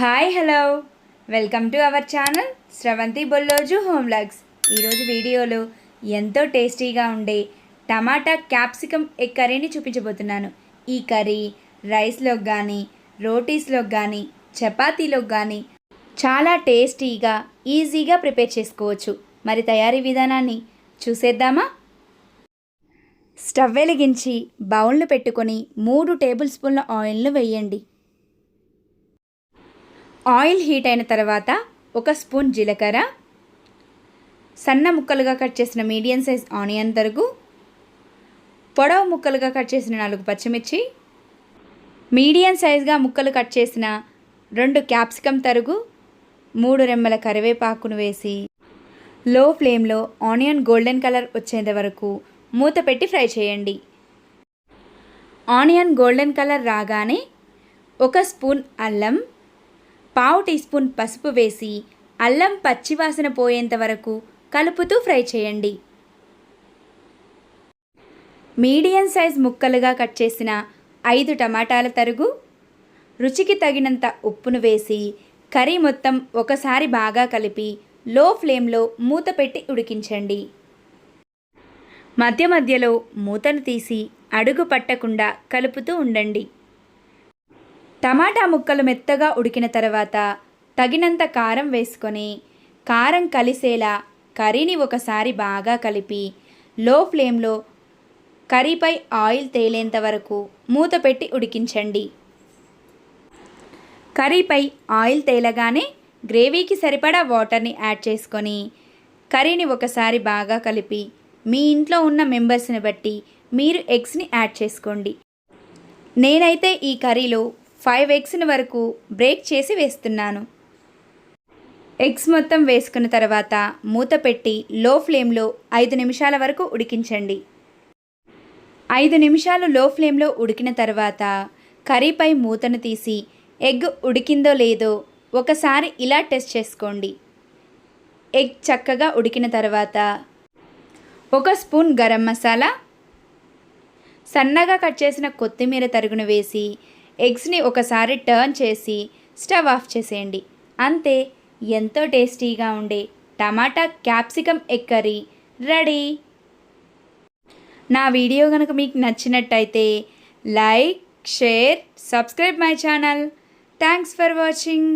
Hi hello welcome to our channel Sravanthi Bolloju home vlogs ఈరోజు వీడియోలో ఎంతో టేస్టీగా ఉండే టమాటా క్యాప్సికమ్ ఎగ్ కర్రీని చూపించబోతున్నాను. ఈ కర్రీ రైస్లోకి కానీ రోటీస్లోకి కానీ చపాతీలోకి కానీ చాలా టేస్టీగా ఈజీగా ప్రిపేర్ చేసుకోవచ్చు. మరి తయారీ విధానాన్ని చూసేద్దామా? స్టవ్ వెలిగించి బౌల్ను పెట్టుకొని మూడు టేబుల్ స్పూన్ల ఆయిల్ను వేయండి. ఆయిల్ హీట్ అయిన తర్వాత ఒక స్పూన్ జీలకర్ర సన్న ముక్కలుగా కట్ చేసిన మీడియం సైజ్ ఆనియన్ తరుగు పొడవు ముక్కలుగా కట్ చేసిన నాలుగు పచ్చిమిర్చి మీడియం సైజ్గా ముక్కలు కట్ చేసిన రెండు క్యాప్సికమ్ తరుగు మూడు రెమ్మల కరివేపాకును వేసి లో ఫ్లేమ్లో ఆనియన్ గోల్డెన్ కలర్ వచ్చేంత వరకు మూత పెట్టి ఫ్రై చేయండి. ఆనియన్ గోల్డెన్ కలర్ రాగానే ఒక స్పూన్ అల్లం పావు టీ స్పూన్ పసుపు వేసి అల్లం పచ్చివాసన పోయేంత వరకు కలుపుతూ ఫ్రై చేయండి. మీడియం సైజ్ ముక్కలుగా కట్ చేసిన ఐదు టమాటాల తరుగు రుచికి తగినంత ఉప్పును వేసి కర్రీ మొత్తం ఒకసారి బాగా కలిపి లో ఫ్లేమ్లో మూత పెట్టి ఉడికించండి. మధ్య మధ్యలో మూతను తీసి అడుగు పట్టకుండా కలుపుతూ ఉండండి. టమాటా ముక్కలు మెత్తగా ఉడికిన తర్వాత తగినంత కారం వేసుకొని కారం కలిసేలా కర్రీని ఒకసారి బాగా కలిపి లో ఫ్లేమ్లో కర్రీపై ఆయిల్ తేలేంత వరకు మూత పెట్టి ఉడికించండి. కర్రీపై ఆయిల్ తేలగానే గ్రేవీకి సరిపడా వాటర్ని యాడ్ చేసుకొని కర్రీని ఒకసారి బాగా కలిపి మీ ఇంట్లో ఉన్న మెంబర్స్ని బట్టి మీరు ఎగ్స్ని యాడ్ చేసుకోండి. నేనైతే ఈ కర్రీలో ఫైవ్ ఎగ్స్ని వరకు బ్రేక్ చేసి వేస్తున్నాను. ఎగ్స్ మొత్తం వేసుకున్న తర్వాత మూత పెట్టి లో ఫ్లేమ్లో ఐదు నిమిషాల వరకు ఉడికించండి. ఐదు నిమిషాలు లో ఫ్లేమ్లో ఉడికిన తర్వాత కర్రీపై మూతను తీసి ఎగ్ ఉడికిందో లేదో ఒకసారి ఇలా టెస్ట్ చేసుకోండి. ఎగ్ చక్కగా ఉడికిన తర్వాత ఒక స్పూన్ గరం మసాలా సన్నగా కట్ చేసిన కొత్తిమీర తరుగును వేసి ఎగ్స్ని ఒకసారి టర్న్ చేసి స్టవ్ ఆఫ్ చేసేయండి. అంతే ఎంతో టేస్టీగా ఉండే tomato capsicum egg curry ready. నా వీడియో కనుక మీకు నచ్చినట్టయితే like share subscribe my channel. Thanks for watching.